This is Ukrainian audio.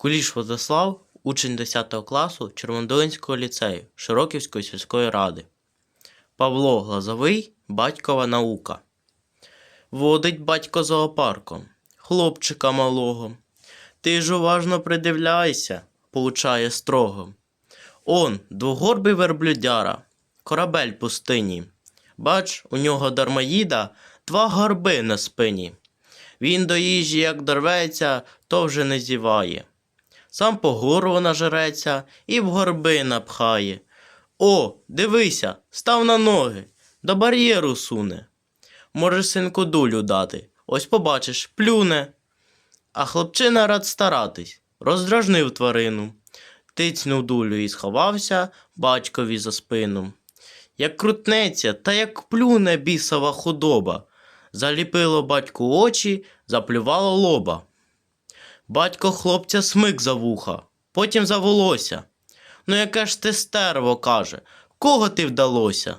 Куліш Владислав, учень 10 класу Червондолинського ліцею Широківської сільської ради. Павло Глазовий, батькова наука. Водить батько зоопарком, хлопчика малого. Ти ж уважно придивляйся, получає строго. Он, двогорбий верблюдяра, корабель пустині. Бач, у нього дармоїда два горби на спині. Він до їжі, як дорветься, то вже не зіває. Сам по горло нажереться і в горби напхає. О, дивися, став на ноги, до бар'єру суне. Може, синку дулю дати, ось побачиш, плюне. А хлопчина рад старатись, роздражнив тварину, тицнув дулю і сховався батькові за спину. Як крутнеться, та як плюне бісова худоба, заліпило батьку очі, заплювало лоба. Батько хлопця смик за вуха, потім за волосся. Ну яке ж ти стерво, каже, кого ти вдалося?